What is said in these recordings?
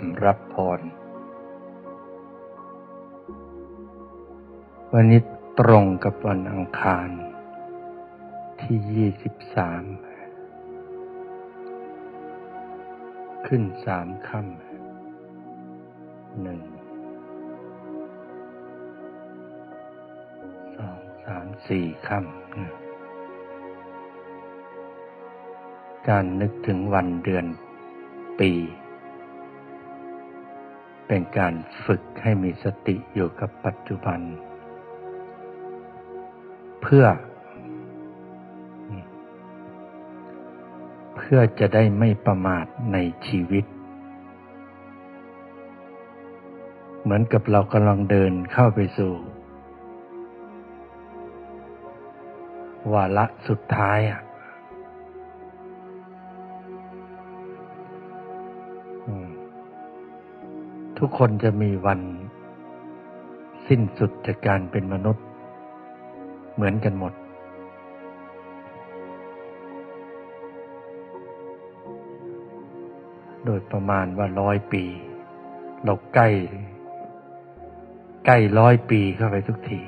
รียมรับพร วันนี้ตรงกับวันอังคารที่ยี่สิบสามขึ้นสามค่ำหนึ่งสองสามสี่ค่ำการนึกถึงวันเดือนปี เป็นการฝึกให้มีสติอยู่กับปัจจุบัน เพื่อ เพื่อจะได้ไม่ประมาทในชีวิต เหมือนกับเรากำลังเดินเข้าไปสู่ วาระสุดท้ายอะ ทุกคนจะมีวันสิ้นสุดจากการเป็นมนุษย์ เหมือนกันหมด โดยประมาณว่าร้อยปี เราใกล้ ใกล้ร้อยปีเข้าไปทุกที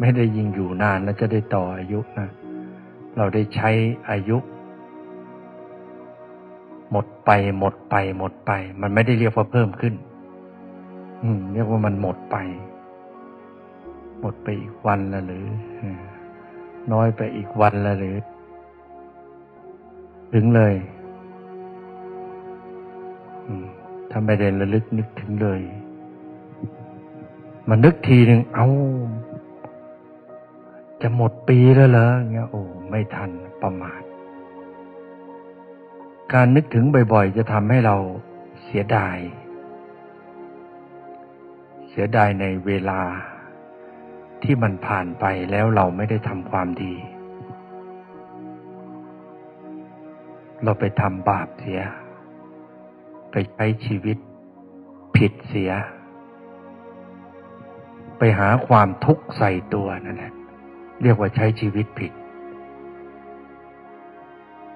ไม่ได้ยิงอยู่นานแล้วจะได้ต่ออายุนะ เราได้ใช้อายุ หมดไปหมดไปหมดไป มันไม่ได้เรียกว่าเพิ่มขึ้น อืม เรียกว่ามันหมดไป หมดไปอีกวันละหรือน้อยไปอีกวันละหรือ ถึงเลยถ้าไม่ได้ระลึกนึกถึงเลย มันนึกทีหนึ่งเอา้า จะหมดปีแล้วเหรอเงี้ยโอ้ไม่ทันประมาท การนึกถึงบ่อยๆ จะทำให้เราเสียดาย เสียดายในเวลาที่มันผ่านไปแล้วเราไม่ได้ทำความดี เราไปทำบาปเสีย ไปใช้ชีวิตผิดเสีย ไปหาความทุกข์ใส่ตัวนั่นแหละเรียกว่าใช้ชีวิตผิด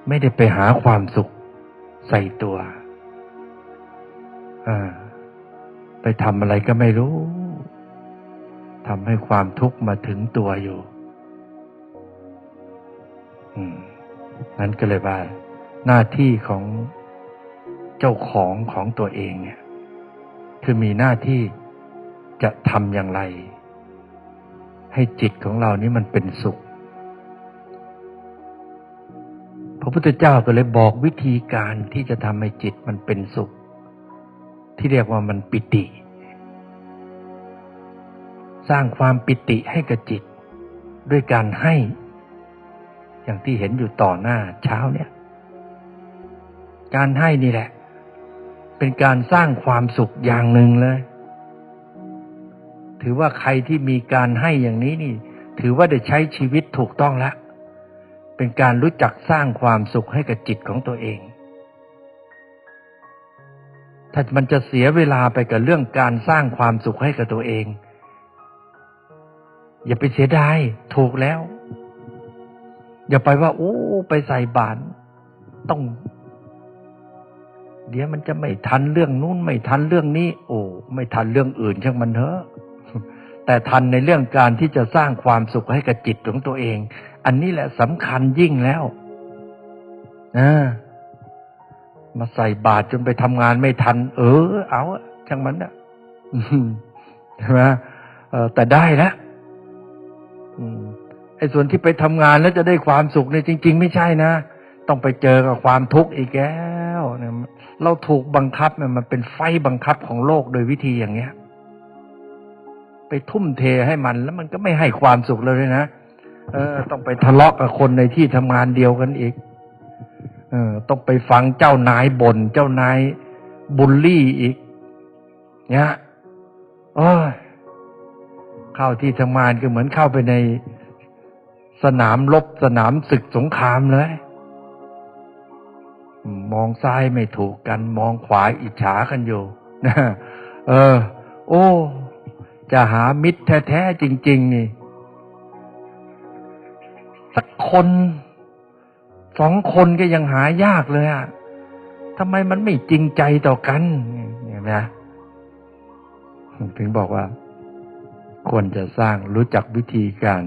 ไม่ได้ไปหาความสุข ใส่ตัวอไปทำอะไรก็ไม่รู้ทำให้ความทุกข์มาถึงตัวอยู่นั้นก็เลยว่า หน้าที่ของเจ้าของของตัวเองเนี่ย คือมีหน้าที่จะทำอย่างไร ให้จิตของเรานี้มันเป็นสุข พระพุทธเจ้าก็เลยบอกวิธีการที่จะทำให้จิตมันเป็นสุข ที่เรียกว่ามันปิติ สร้างความปิติให้กับจิต ด้วยการให้ อย่างที่เห็นอยู่ต่อหน้าเช้าเนี่ย การให้นี่แหละ เป็นการสร้างความสุขอย่างหนึ่งเลย ถือว่าใครที่มีการให้อย่างนี้นี่ ถือว่าได้ใช้ชีวิตถูกต้องแล้ว เป็นการรู้จักสร้างความสุขให้กับจิตของตัวเอง ถ้ามันจะเสียเวลาไปกับเรื่องการสร้างความสุขให้กับตัวเอง อย่าไปเสียดายถูกแล้ว อย่าไปว่า โอ้ไปใส่บาตรต้อง เดี๋ยวมันจะไม่ทันเรื่องนู้นไม่ทันเรื่องนี้ โอ้ไม่ทันเรื่องอื่นช่างมันเถอะแต่ทันในเรื่องการที่จะสร้างความสุขให้กับจิตของตัวเอง อันนี้แหละสำคัญยิ่งแล้วนะมาใส่บาตรจนไปทำงานไม่ทัน เออ เอาอะช่างมันนะใช่ไหมแต่ได้แล้วไอ้ส่วนที่ไปทำงานแล้วจะได้ความสุขเนี่ยจริง ๆ ไม่ใช่นะ ต้องไปเจอกับความทุกข์อีกแล้วเนี่ยเราถูกบังคับเนี่ยมันเป็นไฟบังคับของโลกโดยวิธีอย่างเงี้ย ไปทุ่มเทให้มันแล้วมันก็ไม่ให้ความสุขเลยนะ เออ ต้องไปทะเลาะกับคนในที่ทำงานเดียวกันอีก เออ ต้องไปฟังเจ้านายบน่นเจ้านายบูลลี่อีก เนี่ยโอ้ยเข้าที่ทำงานก็เหมือนเข้าไปในสนามรบสนามศึกสงครามเลย มองซ้ายไม่ถูกกัน มองขวาอิจฉากันอยู่นะเออ โอ้ จะหามิตรแท้ๆจริง ๆ นี่ สักคนสองคนก็ยังหายากเลยอะทำไมมันไม่จริงใจต่อกันเห็นไหมถึงบอกว่า ควรจะสร้างรู้จักวิธีการ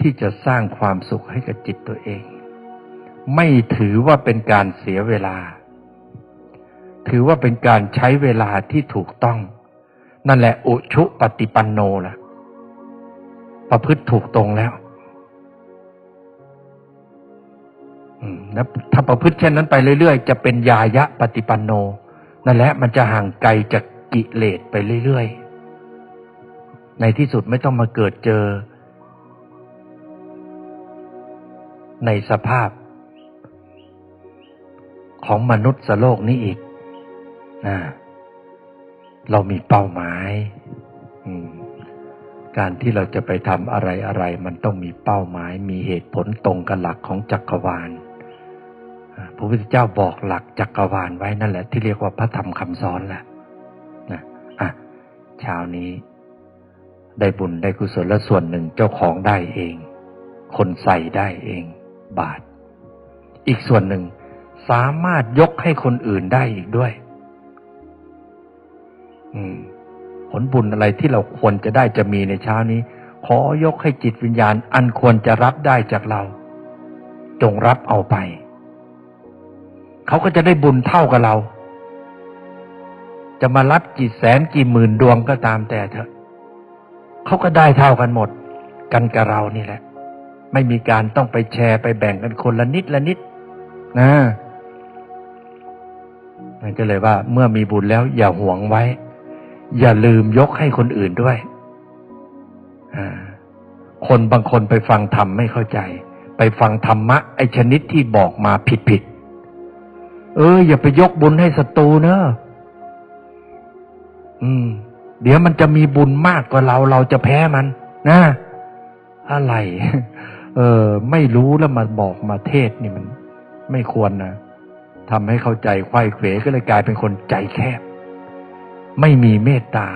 ที่จะสร้างความสุขให้กับจิตตัวเอง ไม่ถือว่าเป็นการเสียเวลา ถือว่าเป็นการใช้เวลาที่ถูกต้อง นั่นแหละอุชุปฏิปันโนล่ะ ประพฤติถูกตรงแล้ว แล้วถ้าประพฤติเช่นนั้นไปเรื่อยๆ จะเป็นยายะปฏิปันโน นั่นแหละมันจะห่างไกลจากกิเลสไปเรื่อยๆ ในที่สุดไม่ต้องมาเกิดเจอ ในสภาพ ของมนุษย์สโลกนี้อีกนะเรามีเป้าหมายการที่เราจะไปทำอะไรอะไร มันต้องมีเป้าหมาย มีเหตุผลตรงกับหลักของจักรวาล พระพุทธเจ้าบอกหลักจักรวาลไว้นั่นแหละ ที่เรียกว่าพระธรรมคำสอนแหละนะอะเช้านี้ ได้บุญได้กุศลและส่วนหนึ่งเจ้าของได้เอง คนใส่ได้เอง บาท อีกส่วนหนึ่งสามารถยกให้คนอื่นได้อีกด้วย อืม ผลบุญอะไรที่เราควรจะได้จะมีในเช้านี้ ขอยกให้จิตวิญญาณ อันควรจะรับได้จากเรา จงรับเอาไป เขาก็จะได้บุญเท่ากับเรา จะมารับกี่แสนกี่หมื่นดวงก็ตามแต่เถอะเขาก็ได้เท่ากันหมด กันกับเรานี่แหละ ไม่มีการต้องไปแชร์ไปแบ่งกันคนละนิดละนิด นะมันก็เลยว่า เมื่อมีบุญแล้ว อย่าหวงไว้ อย่าลืมยกให้คนอื่นด้วยคนบางคนไปฟังธรรมไม่เข้าใจ ไปฟังธรรมะไอชนิดที่บอกมาผิดผิด เออ อย่าไปยกบุญให้ศัตรูเนอะอืม เดี๋ยวมันจะมีบุญมากกว่าเรา เราจะแพ้มัน นะ อะไร เออ ไม่รู้แล้วมาบอกมาเทศนี่มัน ไม่ควรนะทำให้เข้าใจไขว้เขวก็เลยกลายเป็นคนใจแคบ ไม่มีเมตตา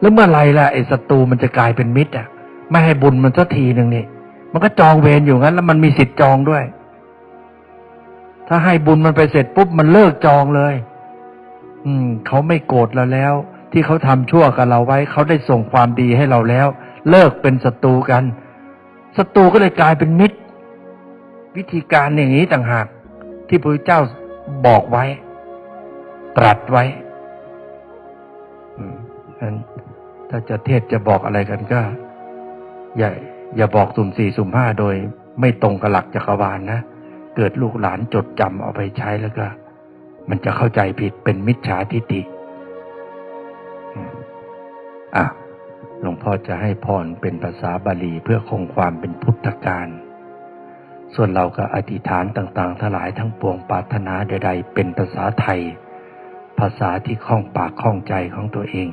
แล้วเมื่อไรล่ะไอ้ศัตรูมันจะกลายเป็นมิตรอะ ไม่ให้บุญมันสักทีหนึ่งนี่ มันก็จองเวรอยู่งั้น แล้วมันมีสิทธิ์จองด้วย ถ้าให้บุญมันไปเสร็จปุ๊บมันเลิกจองเลย อืม เขาไม่โกรธเราแล้ว ที่เขาทำชั่วกับเราไว้ เขาได้ส่งความดีให้เราแล้ว เลิกเป็นศัตรูกันศัตรูก็เลยกลายเป็นมิตร วิธีการอย่างนี้ต่างหาก ที่พระเจ้าบอกไว้ ตรัสไว้นั้นถ้าจะเทศจะบอกอะไรกันก็ อย่าอย่าบอกสุ่มสี่สุ่มห้าโดย ไม่ตรงกับหลักจักรวาลนะ เกิดลูกหลานจดจำเอาไปใช้แล้วก็ มันจะเข้าใจผิดเป็นมิจฉาทิฏฐิอะหลวงพ่อจะให้พรเป็นภาษาบาลีเพื่อคงความเป็นพุทธการ ส่วนเราก็อธิษฐานต่างๆ ทั้งหลายทั้งปวงปรารถนาใดๆ เป็นภาษาไทย ภาษาที่คล่องปากคล่องใจของตัวเอง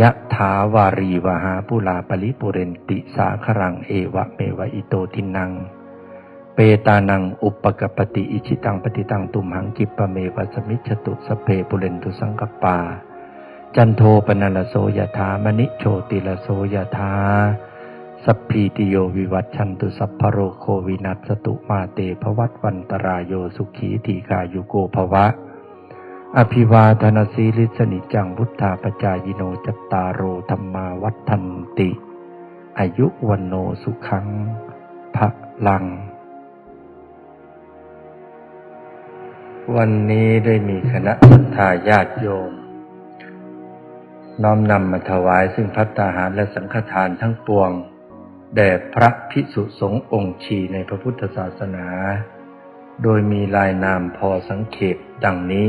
ยะถาวารีวหาปุลาปริปุเรนติสาครังเอวะเมวะอิโตทินัง เปตานังอุปกปปติอิชิตังปฏิตังตุมหังกิปะเมวะสมิจฉตุสเพปุเรนตุสังกปา จันโทปนัลโสยถามณิโชติลโสยถาสัพพีติโยวิวัตชันตุสัพพโรโควินัสตุมาเตภวัตวันตรายโยสุขีทีกายุโกภวะ อภิวาทนาสีลิสนิจังพุทธาปจายโนจตตารโอธรรมาวัฒนติ อายุวันโนสุขังพระลัง วันนี้ได้มีคณะศรัทธาญาติโยม น้อมนำมาถวายซึ่งพัตตาหารและสังฆทานทั้งปวง แด่พระพิสุสงฆ์องค์ชีในพระพุทธศาสนา โดยมีลายนามพอสังเขปดังนี้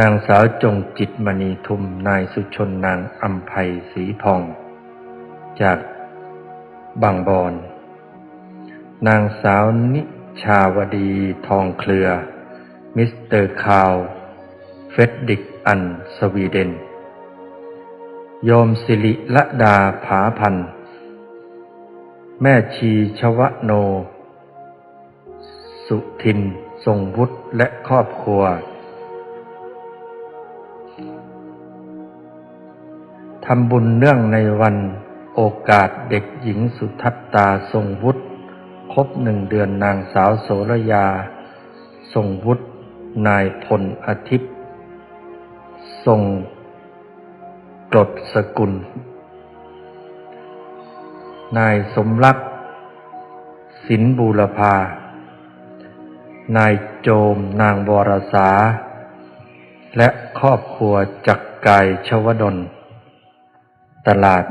นางสาวจงจิตมณีทุมนายสุชนนางอัมภัยสีพอง จากบางบอน นางสาวนิชาวดีทองเคลือ มิสเตอร์คาวเฟดดิกอันสวีเดน โยมสิริละดาผาพันธ์ แม่ชีชวโน สุทิน ทรงวุฒิและครอบครัว ทำบุญเนื่องในวันโอกาสเด็กหญิงสุทัตตาทรงวุฒิครบหนึ่งเดือนนางสาวโสระยา ทรงวุฒิ นายพลอาทิตย์ ทรงกรดสกุล นายสมรักษ์สินบูรพา นายโจมนางวรสา และครอบครัวจักรกายชวดล ตลาด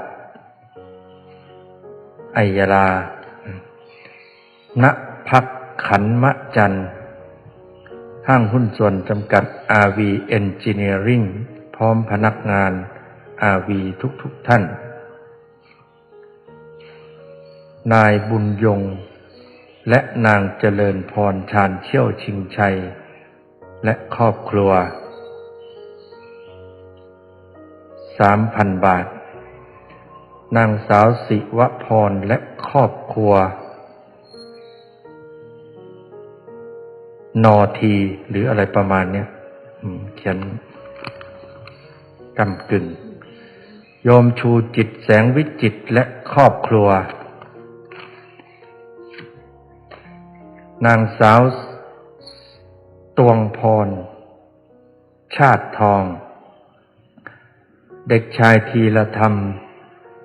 ไอยลาณพักขันมะจันทร์ ห้างหุ้นส่วนจำกัด RV Engineering พร้อมพนักงาน RV ทุกๆทท่าน นายบุญยง และนางเจริญพรชาญเชี่ยวชิงชัย และครอบครัวสามพันบาท นางสาวสิวพรและครอบครัว นอทีหรืออะไรประมาณเนี้ยเขียนกำกึ่งโยมชูจิตแสงวิจิตและครอบครัว นางสาว ตวงพร ชาติทอง เด็กชายทีละธรรม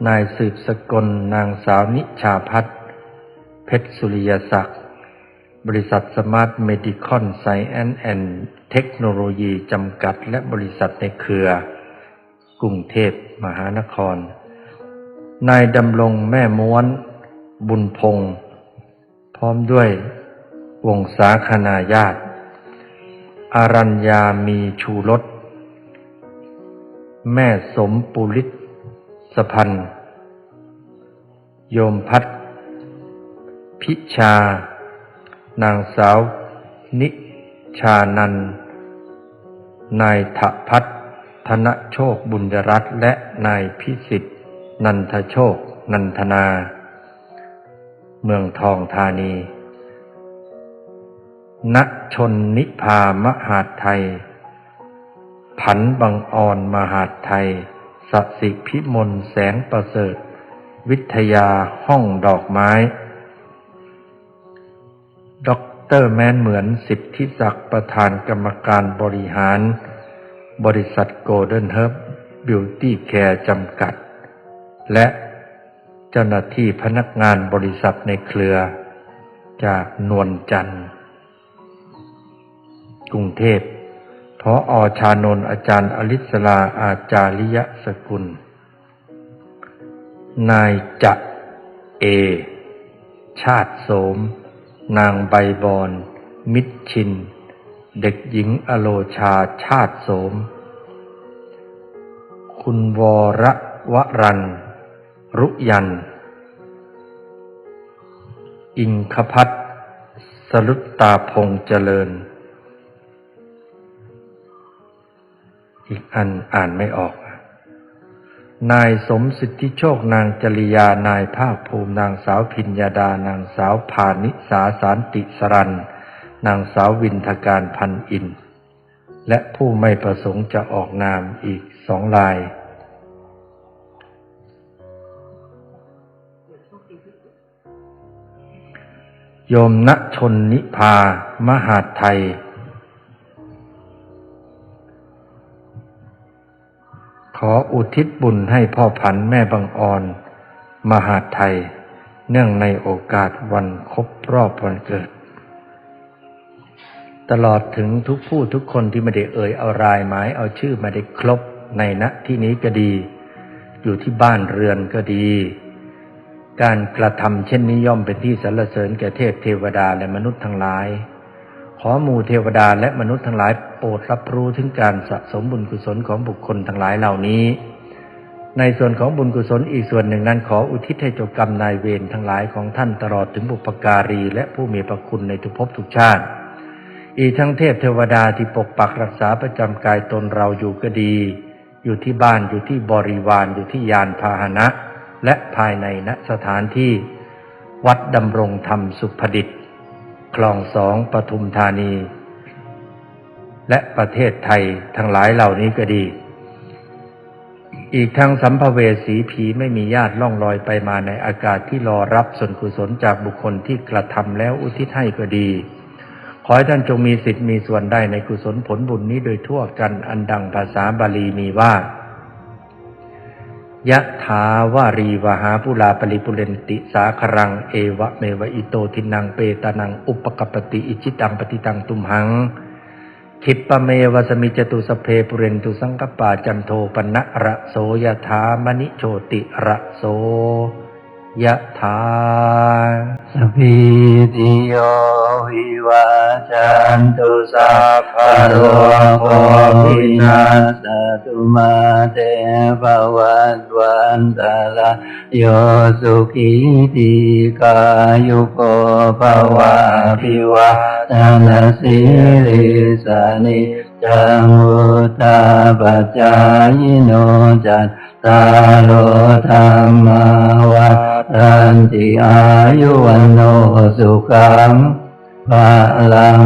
นายสืบสกล นางสาวนิชาพัฒเพชรสุริยศักดิ์ บริษัทสมาร์ทเมดิคอนไซแอนแอนเทคโนโลยีจำกัด และบริษัทในเครือ กรุงเทพมหานคร นายดำรงแม่ม้วน บุญพงษ์พร้อมด้วยวงสาคณาญาติ อารัญญามีชูรสแม่สมปุริศสพันโยมพัฒพิชา นางสาว นิชานัน นายถพัฒน์ธนโชคบุญรัตน์และนายพิสิทธิ์ นันทโชค นันทนา เมืองทองธานีณชนนิพามหาดไทย ผันบังออนมหาดไทยสสิพิมลแสงประเสริฐ วิทยาห้องดอกไม้ อกเตอร์แมนเหมือนสิทธิศักดิ์ประธานกรรมการบริหาร บริษัทโกลเด้นเฮิร์บบิวตี้แคร์จำกัด และเจ้าหน้าที่พนักงานบริษัทในเครือ จากนวลจันทร์ กรุงเทพพออชานนอาจารย์อลิศลาอาจาริยสกุล นายจะเอ ชาติโสม นางใบบอน มิตรชิน เด็กหญิงอโลชาชาติโสม คุณวรวรัน รุยัน อิงคพัฒสลุตตาพงเจริญ อีกอันอ่านไม่ออก นายสมสิทธิโชคนางจริยานายภาคภูมินางสาวพิญญาดานางสาวพานิสาสารติสรัน นางสาววินทการพันอิน และผู้ไม่ประสงค์จะออกนามอีกสองราย โยมณชนนิพามหาไทย ขออุทิศบุญให้พ่อพันธุ์แม่บางออน มหาไทย เนื่องในโอกาสวันครบรอบวันเกิด ตลอดถึงทุกผู้ทุกคนที่ไม่ได้เอ่ยเอารายหมายเอาชื่อมาได้ครบในณที่นี้ก็ดี อยู่ที่บ้านเรือนก็ดี การกระทำเช่นนี้ย่อมเป็นที่สรรเสริญแก่เทพเทวดาและมนุษย์ทั้งหลาย ขอหมู่เทวดาและมนุษย์ทั้งหลายโปรดรับรู้ถึงการสะสมบุญกุศลของบุคคลทั้งหลายเหล่านี้ ในส่วนของบุญกุศลอีกส่วนหนึ่งนั้นขออุทิศให้เจบกรรมนายเวรทั้งหลายของท่านตลอดถึงบุปการีและผู้มีพระคุณในทุกภพทุกชาติ อีกทั้งเทพเทวดาที่ปกปักรักษาประจำกายตนเราอยู่ก็ดี อยู่ที่บ้านอยู่ที่บริวารอยู่ที่ยานพาหนะ และภายในณสถานที่ วัดดำรงธรรมสุภดิษฐ์ คลองสองปทุมธานี และประเทศไทยทั้งหลายเหล่านี้ก็ดี อีกทั้งสัมภเวสีผีไม่มีญาติล่องลอยไปมาในอากาศที่รอรับส่วนกุศลจากบุคคลที่กระทำแล้วอุทิศให้ก็ดี ขอให้ท่านจงมีสิทธิ์มีส่วนได้ในกุศลผลบุญนี้โดยทั่วกันอันดังภาษาบาลีมีว่า ยะถาวารีวหาปุลาปริปุเรนติสาครัง เอวะเมวะอิโตทินังเปตานัง อุปกปติอิจิตังปฏิตังตุมหังคิปปะเมวะสมิจตุสเพปุเรนตุสังกปาจันโทปนะระโสยะถามณิโชติระโส ยะถาสพพิติโยวิวาจันตุสัพพะโรโควินาสตุมาเตภวัตวันตราโยสุขีติกายุโกภวะพิวาทนาสิริสานิ จังวุตาปัจจายโนจัตตารโลธรรมวัฏันติอายุวันโนสุขังภาลัง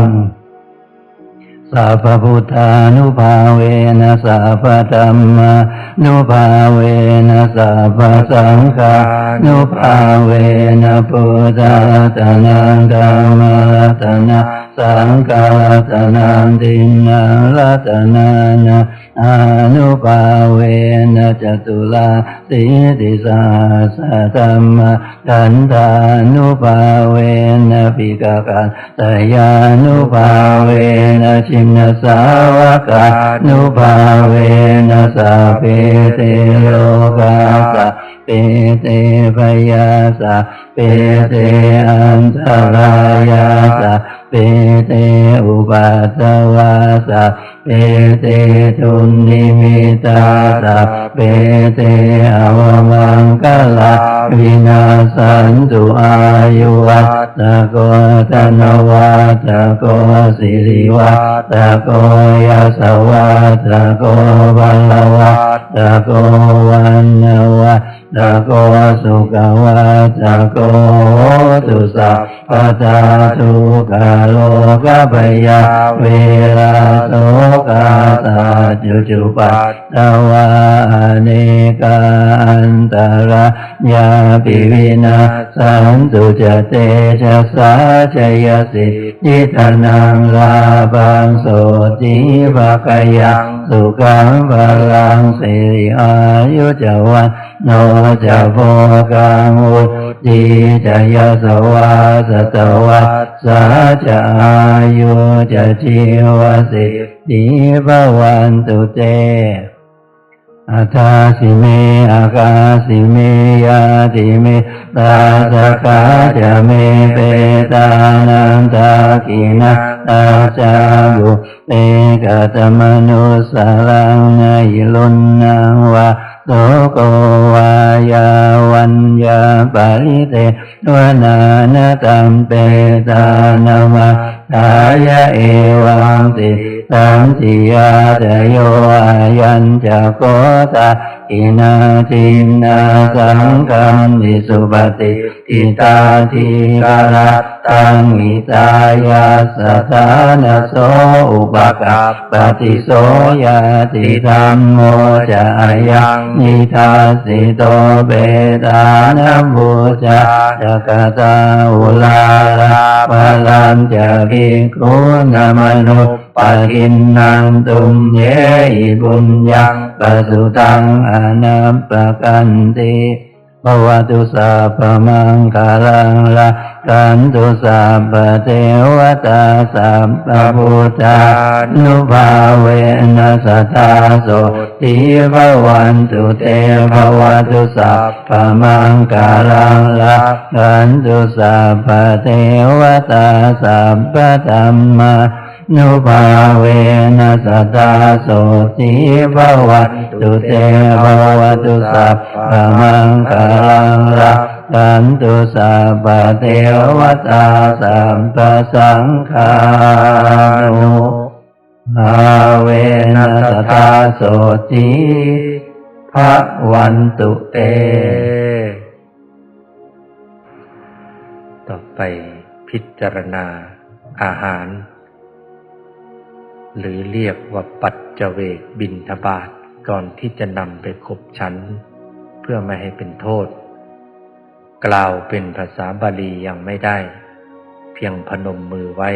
สัพพุทธานุภาเวนะสัพพธรรมานุภาเวนะสัพพสังฆานุภาเวนะพุทธาตนังธรรมาตนะ สังฆาตนังตินังรัตนานะอนุภาเวนะจตุลาสิติสาสะธรรมกันธานุภาเวนะปิกากันตยานุภาเวนะชิมนสาวกานุภาเวนะสัพเพเตโลกาสะ เปเตพยาสะเปเตอันตรายาสะเปเตอุปัตตวาสะเปเตทุนนิมิตาสะเปเตอวมังกลาวินาสันตุอายุวัตโกตนวัตโกสิริวัตโกยาสวัตโกบัลวัตโกวันนวัต โกสุขวัตโกตุสัพพทาทุกาโลกปยาเวลาโสกาตาจุจุปัตตวาเนกาอันตรายาปิวินาสันตุจเตชะสาชยสิทิตานังลาบังโสติภะกยัง สุขังพลังสิริอายุจวันโนจะโพกังวุติจะยสวาสตวัสสาจะอายุจะชีวสิทิภวันตุเต อัตาสิเมอากาสิเมยาติเมตาสกาจะเมเปตานันตากินาตาจายุเอกตมนุสลังนายลุนนังวะโสโกวายาวันยาปาริเตวนานาตัมเปตานามา ตายะเอวังติสัมติยาตโยอายัญจะโกตาอินาทินาสังกัมนิสุปฏิอิตาทิกาล ตังอิตายาสถานโสอุปกัปปติโสยาติธรรมโมจะยังนิทาสิโตเบตานบูชาจะกตาอุลาลาปะลันจะกิคุนามนุปะกินนังตุมเยอิบุญยังปะสุตังอนัปปะกันติ ภวตุสัพพมังคาลังละกันตุสัพพเทวตาสัพพพุทธานุภาเวนัสตาโสติภวันตุเตภวตุสัพพมังคาลังละกันตุสัพพเทวตาสัพพธรรมา นุภาเวนัสตาโสติภวันตุเตภวตุสัพพมังคาลังละกันตุสัพพเทวตาสัมปสังฆานุภาเวนัสตาโสติภวันตุเต ต่อไปพิจารณาอาหาร หรือเรียกว่าปัจเจเวกบินทบาทก่อนที่จะนำไปขบฉัน เพื่อไม่ให้เป็นโทษ กล่าวเป็นภาษาบาลียังไม่ได้ เพียงพนมมือไว้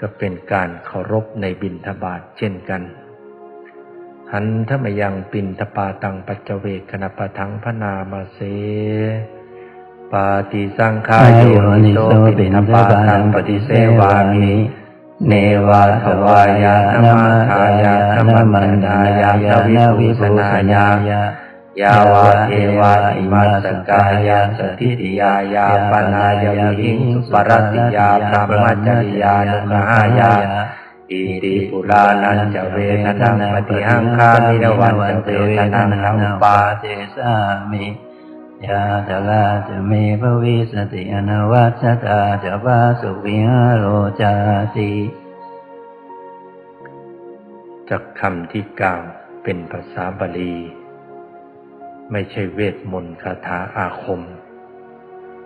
ก็เป็นการเคารพในบิณฑบาตเช่นกันหันถ้ามยังปินทปาตังปัจเจเวกนปะทังพนามาเส ปาติสังขายโยนิโสปินทปาตังปฏิเสวามิ เนวาทวายานมาทายานมันดายาทวิปุสนายายาวาเทวาอิมาสกายาสถิติยายาปนายาวิงสุปรติยาพระมจริยานุกหายาอิติปุรานันจะเวทนังปฏิหังคามินวันจะเวนังนังปาเตสามิ ยาตลาจะเมภวิสติอนวัชตาจะวาสุวิหาโรจาติจากคำที่กล่าวเป็นภาษาบาลี ไม่ใช่เวทมนต์คาถาอาคม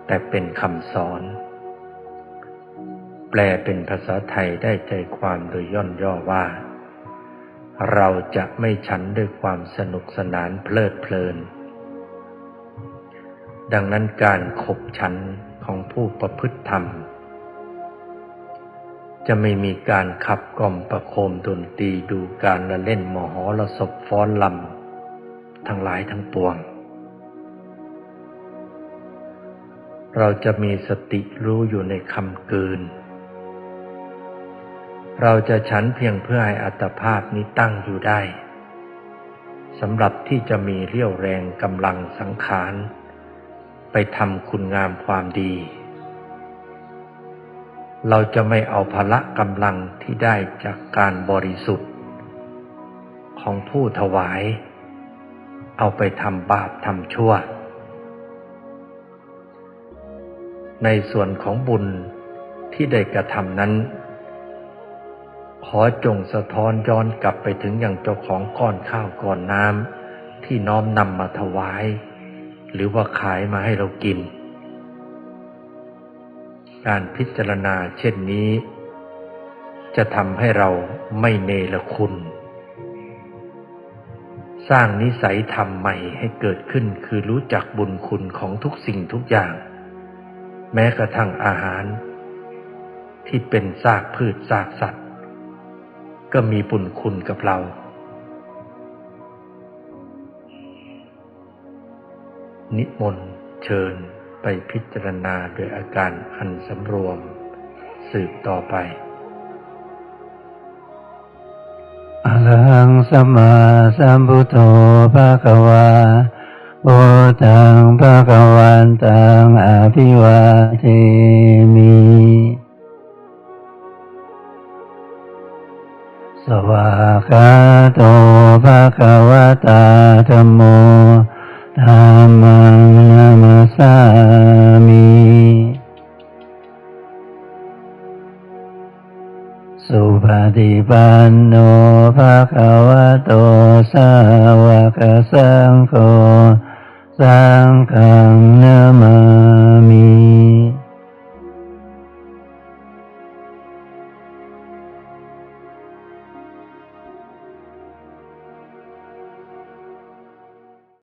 แต่เป็นคำสอน แปลเป็นภาษาไทยได้ใจความโดยย่นย่อว่า เราจะไม่ฉันด้วยความสนุกสนานเพลิดเพลิน ดังนั้นการขบฉันของผู้ประพฤติธรรม จะไม่มีการขับกล่อมประโคมดนตรีดูการละเล่นมหรสพฟ้อนลำทั้งหลายทั้งปวง เราจะมีสติรู้อยู่ในคำเกิน เราจะฉันเพียงเพื่อให้อัตภาพนี้ตั้งอยู่ได้สำหรับที่จะมีเรี่ยวแรงกำลังสังขาร ไปทำคุณงามความดี เราจะไม่เอาพละกำลังที่ได้จากการบริสุทธิ์ ของผู้ถวาย เอาไปทำบาปทำชั่ว ในส่วนของบุญที่ได้กระทำนั้น ขอจงสะท้อนย้อนกลับไปถึงอย่างเจ้าของก้อนข้าวก้อนน้ำที่น้อมนำมาถวาย หรือว่าขายมาให้เรากิน การพิจารณาเช่นนี้ จะทำให้เราไม่เนรคุณ สร้างนิสัยธรรมใหม่ให้เกิดขึ้นคือรู้จักบุญคุณของทุกสิ่งทุกอย่าง แม้กระทั่งอาหาร ที่เป็นซากพืชซากสัตว์ ก็มีบุญคุณกับเรา นิมนต์เชิญไปพิจารณาโดยอาการอันสำรวม สืบต่อไปอะระหังสัมมาสัมพุทโธภะคะวาโอตังภะคะวันตังอภิวาเทมิสวากขาโตภะคะวะตาธัมโม ธัมมังนามัสสามิสุปฏิปันโนภะคะวะโตสาวกสังโฆสังฆนามา